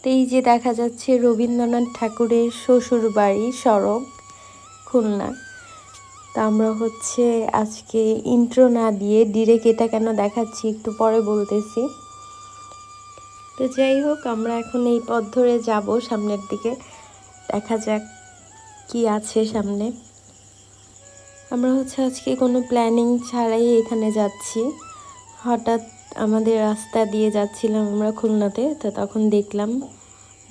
তো এই যে দেখা যাচ্ছে রবীন্দ্রনাথ ঠাকুরের শ্বশুর বাড়ি সড়ক, খুলনা। তা আমরা হচ্ছে আজকে ইন্ট্রো না দিয়ে ডিরেক্ট এটা কেন দেখাচ্ছি একটু পরে বলতেছি। তো যাই হোক, আমরা এখন এই পথ ধরে যাব সামনের দিকে। দেখা যাক কি আছে সামনে। আমরা হচ্ছে আজকে কোনো প্ল্যানিং ছাড়াই এখানে যাচ্ছি। হঠাৎ আমাদের রাস্তা দিয়ে যাচ্ছিলাম আমরা খুলনাতে, তো তখন দেখলাম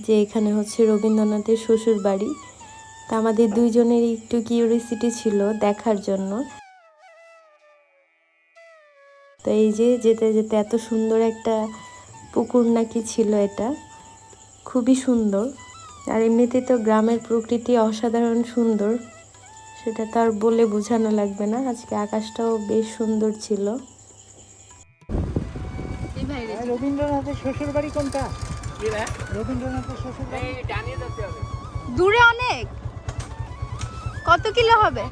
যে এখানে হচ্ছে রবীন্দ্রনাথের শ্বশুর বাড়ি। তা আমাদের দুইজনেরই একটু কিউরিসিটি ছিল দেখার জন্য। তো এই যে যেতে যেতে এত সুন্দর একটা পুকুর নাকি ছিল এটা, খুবই সুন্দর। আর এমনিতে তো গ্রামের প্রকৃতি অসাধারণ সুন্দর, সেটা তো আর বলে বোঝানো লাগবে না। আজকে আকাশটাও বেশ সুন্দর ছিল। রবীন্দ্রনাথের শ্বশুর বাড়ি কোনটা? রবীন্দ্রনাথের শ্বশুর বাড়ি? দূরে অনেক। কত কিলো হবে?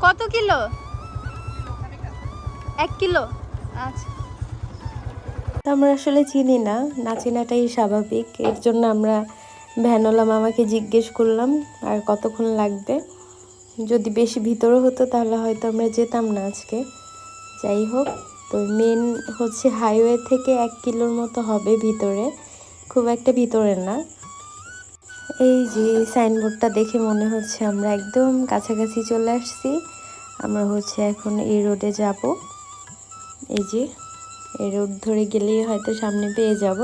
কত কিলো? এক কিলো। আচ্ছা। তা আমরা আসলে চিনি না। না চেনাটাই স্বাভাবিক। এর জন্য আমরা ভ্যানওয়ালা মামাকে জিজ্ঞেস করলাম আর কতক্ষণ লাগবে? যদি বেশি ভিতরে হতো তাহলে হয়তো আমরা যেতাম না আজকে। যাই হোক। তো মেন হচ্ছে হাইওয়ে থেকে এক কিলোর মতো হবে ভিতরে। খুব একটা ভিতরে না। এই যে সাইনবোর্ডটা দেখে মনে হচ্ছে আমরা একদম কাছাকাছি চলে আসছি। আমরা হচ্ছে এখন এই রোডে যাব। এই যে, এই রোড ধরে গেলেই হয়তো সামনে পেয়ে যাব।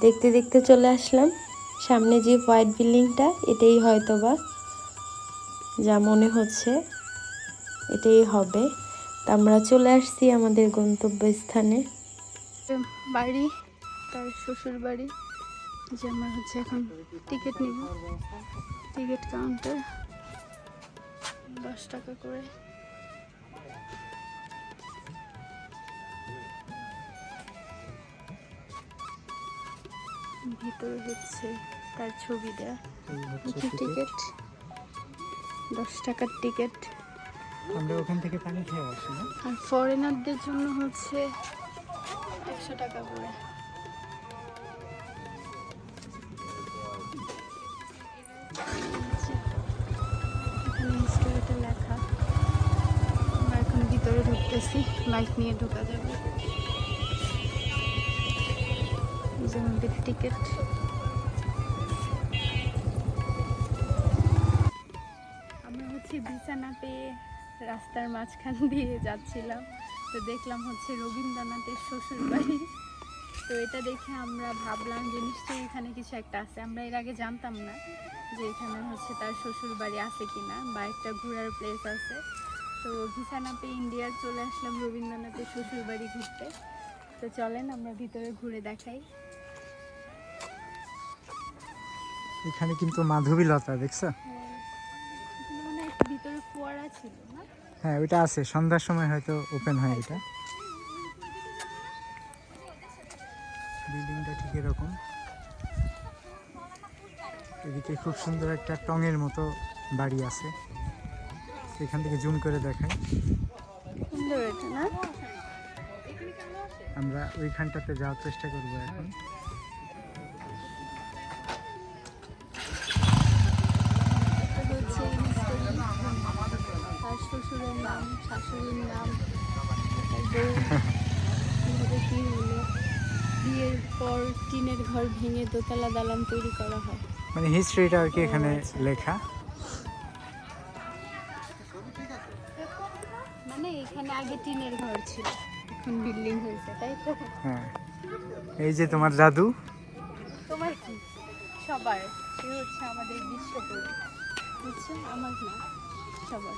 দেখতে দেখতে চলে আসলাম। সামনে যে হোয়াইট বিল্ডিংটা এটাই হয়তো বা যা মনে হচ্ছে এটাই হবে। আমরা চলে আসছি আমাদের গন্তব্যস্থানে। বাড়ি তার শ্বশুর বাড়ি যে আমরা হচ্ছে এখন টিকিট নিব। টিকিট কাউন্টার দশ টাকা করে। ভিতরে হচ্ছে তার ছবি দেয়া টিকিট দশ টাকার টিকিট আমরা ওখান থেকে পানি খেয়ে আসি, না? আর ফরেনারদের জন্য হচ্ছে একশো টাকা করে। লেখা। আমরা এখন ভিতরে ঢুকতেছি বাইক নিয়ে ঢোকা যাবে। টিকিট আমরা হচ্ছে ভিসা না পেয়ে রাস্তার মাঝখান দিয়ে যাচ্ছিলাম। তো দেখলাম হচ্ছে রবীন্দ্রনাথের শ্বশুর বাড়ি তো এটা দেখে আমরা ভাবলাম যে নিশ্চয়ই এখানে কিছু একটা আছে। আমরা এর আগে জানতাম না যে এখানে হচ্ছে তার শ্বশুর বাড়ি আছে কিনা বা একটা ঘোরার প্লেস আছে। তো ভিসা না পেয়ে ইন্ডিয়ার চলে আসলাম রবীন্দ্রনাথের শ্বশুর বাড়ি ঘুরতে। তো চলেন আমরা ভিতরে ঘুরে দেখাই। এখানে কিন্তু মাধবীলতা দেখছ? ছিল না? হ্যাঁ ওইটা আছে। সন্ধ্যার সময় হয়তো ওপেন হয় এটা। বিল্ডিংটা ঠিক এরকম। এদিকে খুব সুন্দর একটা টঙের মতো বাড়ি আছে। এখান থেকে জুম করে দেখাই। আমরা ওইখানটাতে যাওয়ার চেষ্টা করব এখন। নাম শাশুড়ির নাম বউ কীভাবে হলো? বিয়ের পর টিনের ঘর ভেঙে দোতলা দালান তৈরি করা হয়। মানে হিস্ট্রিটা আর কি এখানে লেখা? মানে এখানে আগে টিনের ঘর ছিল এখন বিল্ডিং হয়েছে তাই তো? হ্যাঁ। এই যে তোমার দাদু? তোমার কি? সবার। সে হচ্ছে আমাদের বিশ্বকবি। বুঝছ আমার না সবার।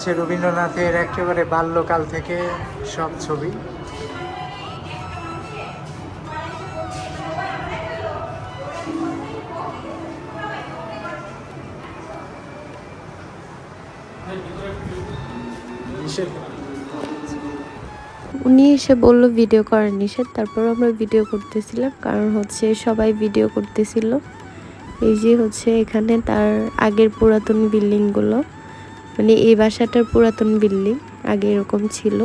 হচ্ছে রবীন্দ্রনাথের একেবারে বাল্যকাল থেকে সব ছবি। নিষেধ? উনি এসে বলল, ভিডিও করার নিষেধ। তারপর আমরা ভিডিও করতেছিলাম, কারণ হচ্ছে সবাই ভিডিও করতেছিল। এই যে হচ্ছে এখানে তার আগের পুরাতন বিল্ডিংগুলো মানে এই বাসাটার পুরাতন বিল্ডিং আগে এরকম ছিল।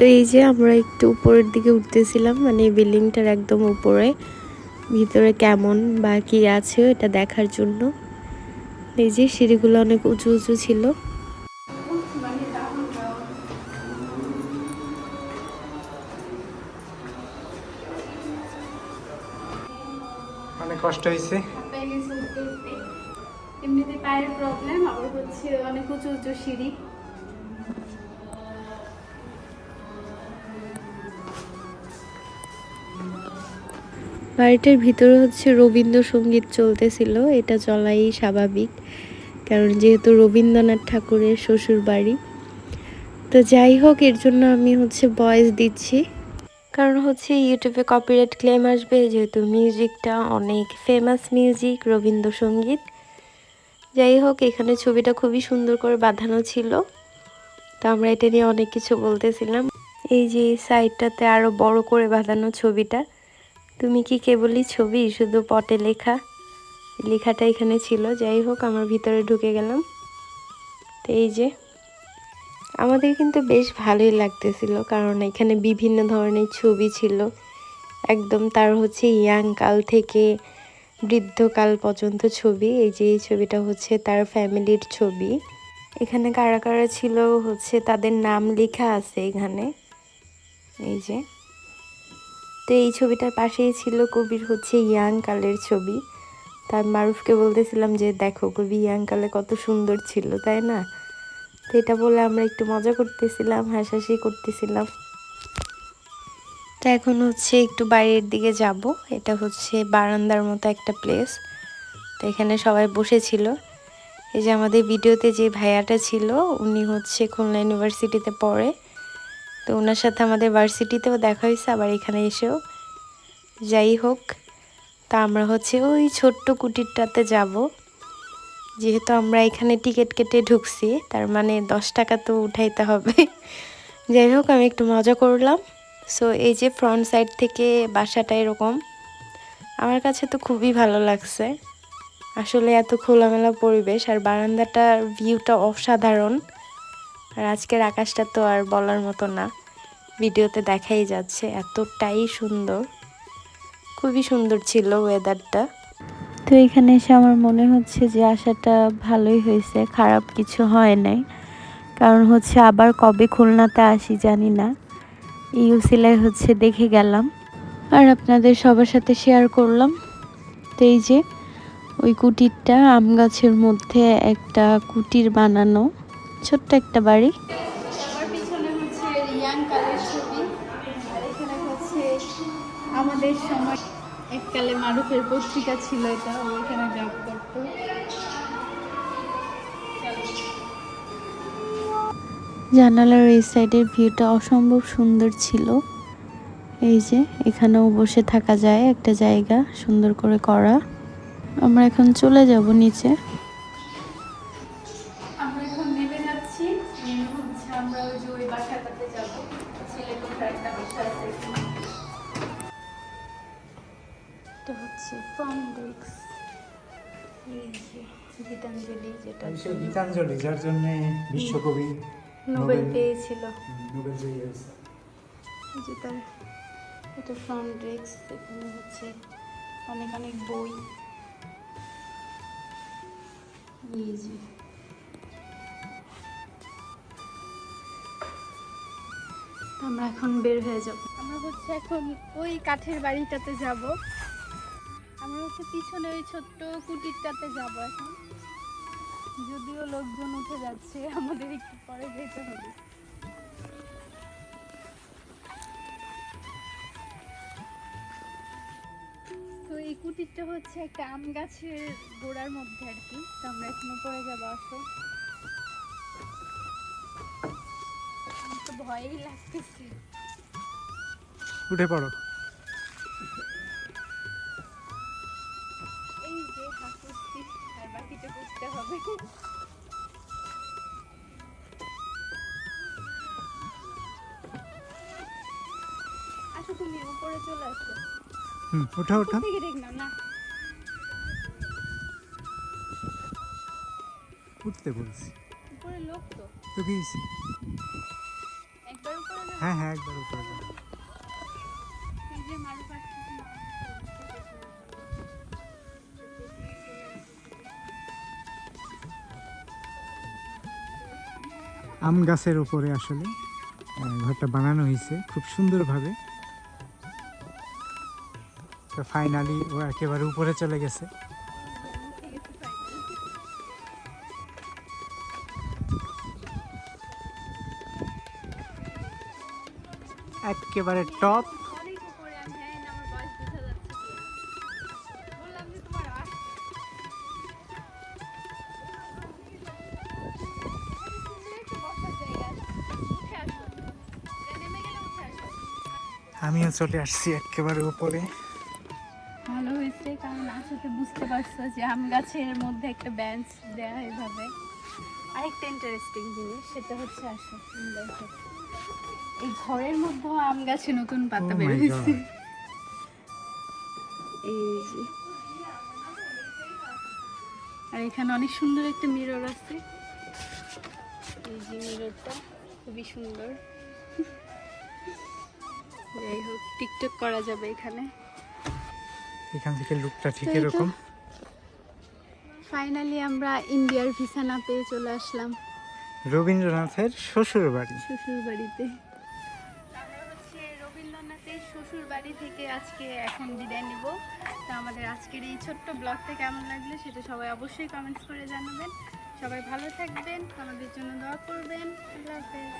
তো এই যে আমরা একটু উপরের দিকে উঠতেছিলাম মানে এই বিল্ডিংটার একদম উপরে। ভিতরে কেমন বা কি আছে এটা দেখার জন্য। এই যে সিঁড়িগুলো অনেক উঁচু উঁচু ছিল। অনেক কষ্ট হয়েছে। এমনিতে পায়ের প্রবলেম আবার হচ্ছে অনেক উঁচু উঁচু সিঁড়ি। বাড়িটার ভিতরে হচ্ছে রবীন্দ্রসঙ্গীত চলতেছিল, এটা চলাই স্বাভাবিক। কারণ যেহেতু রবীন্দ্রনাথ ঠাকুরের শ্বশুর বাড়ি। তো যাই হোক, এর জন্য আমি হচ্ছে ভয়েস দিচ্ছি। কারণ হচ্ছে ইউটিউবে কপিরাইট ক্লেম আসবে, যেহেতু মিউজিকটা অনেক ফেমাস মিউজিক রবীন্দ্রসঙ্গীত। যাই হোক, এখানে ছবিটা খুবই সুন্দর করে বাঁধানো ছিল। তো আমরা এটা নিয়ে অনেক কিছু বলতেছিলাম। এই যে সাইডটাতে আরও বড় করে বাঁধানো ছবিটা। তুমি কি কেবলই ছবি, শুধু পটে লেখা? লেখাটা এখানে ছিল, যাই হোক, আমার ভিতরে ঢুকে গেলাম। তো এই যে, আমাদের কিন্তু বেশ ভালোই লাগতেছিল, কারণ এখানে বিভিন্ন ধরনের ছবি ছিল। একদম তার হচ্ছে ইয়াং কাল থেকে বৃদ্ধকাল পর্যন্ত ছবি, এই যে, এই ছবিটা হচ্ছে তার ফ্যামিলির ছবি। এখানে কারা কারা ছিল, হচ্ছে তাদের নাম লেখা আছে এখানে। এই যে তো এই ছবিটার পাশেই ছিল কবির হচ্ছে ইয়াং কালের ছবি। তার মারুফকে বলতেছিলাম যে, দেখো, কবি ইয়াং কালে কত সুন্দর ছিল, তাই না? তো এটা বলে আমরা একটু মজা করতেছিলাম, হাসাহাসি করতেছিলাম। তো এখন হচ্ছে একটু বাইরের দিকে যাব। এটা হচ্ছে বারান্দার মতো একটা প্লেস তো এখানে সবাই বসেছিল। এই যে আমাদের ভিডিওতে যে ভাইয়াটা ছিল, উনি হচ্ছে খুলনা ইউনিভার্সিটিতে পড়ে। তো ওনার সাথে আমাদের ভার্সিটিতেও দেখা হয়েছে, আবার এখানে এসেও। যাই হোক, তা আমরা হচ্ছে ওই ছোট্ট কুটিরটাতে যাব। যেহেতু আমরা এখানে টিকিট কেটে ঢুকছি, তার মানে দশ টাকা তো উঠাইতে হবে। যাই হোক, আমি একটু মজা করলাম। সো এই যে ফ্রন্ট সাইড থেকে বাসাটা এরকম, আমার কাছে তো খুবই ভালো লাগছে। আসলে এত খোলামেলা পরিবেশ আর বারান্দাটার ভিউটা অসাধারণ। আর আজকের আকাশটা তো আর বলার মতো না। ভিডিওতে দেখাই যাচ্ছে এতটাই সুন্দর। খুবই সুন্দর ছিল ওয়েদারটা তো এখানে এসে আমার মনে হচ্ছে যে আসাটা ভালোই হয়েছে, খারাপ কিছু হয় নাই। কারণ হচ্ছে আবার কবে খুলনাতে আসি জানি না। ইউসিলাই হচ্ছে দেখে গেলাম। আর আপনাদের সবার সাথে শেয়ার করলাম। তো এই যে ওই কুটিরটা, আম গাছের মধ্যে একটা কুটির বানানো। ছোট্ট একটা বাড়ি। আমার পিছনে হচ্ছে ইয়াং কালের ছবি আর এখানে হচ্ছে আমাদের সময় এককালে মারুফের পত্রিকা ছিল এটা ও এখানে জব করতো। জানালার এই সাইডের ভিউটা অসম্ভব সুন্দর ছিল। এই যে এখানেও বসে থাকা যায় একটা জায়গা সুন্দর করে করা। আমরা এখন চলে যাব নিচে। গীতাঞ্জলি যার জন্য বিশ্বকবি নোবেল পেয়েছিল। নোবেল জয়ী হয়েছে। যে তার এটা ফ্রন্ট ডেস্ক এখানে হচ্ছে অনেক অনেক বই। এই যে। আমরা এখন বের হয়ে যাব। আমরা হচ্ছে এখন ওই কাঠের বাড়িটাতে যাব। আমরা হচ্ছে পিছনে ওই ছোট্ট কুটিরটাতে যাব এখন। যদিও লোকজন উঠে যাচ্ছে, আমাদের একটু পরে যেতে হবে। তো এই কুটিরটা হচ্ছে একটা আম গাছের গোড়ার মধ্যে আর কি। তো আমরা এখন উপরে যাব, আসো। ভয়ই লাগতেছে। উঠে পড়ো। হবে। আসো তুমি উপরে চলে আসো। হুম ওঠা ওঠা। না। উঠতে বলছি। উপরে লোক তো। তো কি একবার উপরে হ্যাঁ হ্যাঁ একবার উপরে এই যে আম গাছের উপরে আসলে ঘরটা বানানো হয়েছে খুব সুন্দরভাবে। তো ফাইনালি ও একেবারে উপরে চলে গেছে। একেবারে টপ আমিও চলে আসছি একেবারে উপরে। ভালো হয়েছে কারণ আসলে বুঝতে পারছ যে আম গাছের মধ্যে একটা বেঞ্চ দেয়া এভাবে। আরেকটা ইন্টারেস্টিং জিনিস সেটা হচ্ছে আসো এই ঘরের মধ্যেও আম গাছে নতুন পাতা Oh বের হয়েছে. এই যে। আর এখানে অনেক সুন্দর একটা মিরর আছে। এই যে মিররটা খুবই সুন্দর। যাই হোক টিকটক করা যাবে এখানে। এখান থেকে লুকটা ঠিক এরকম। ফাইনালি আমরা ইন্ডিয়ার ভিসা না পেয়ে চলে আসলাম। রবীন্দ্রনাথের শ্বশুর বাড়ি শ্বশুর বাড়িতে রবীন্দ্রনাথের শ্বশুর বাড়ি থেকে আজকে এখন বিদায় নিব। তো আমাদের আজকের এই ছোট্ট ব্লগটা কেমন লাগল সেটা সবাই অবশ্যই কমেন্টস করে জানাবেন। সবাই ভালো থাকবেন আমাদের জন্য দোয়া করবেন। আল্লাহ হাফেজ।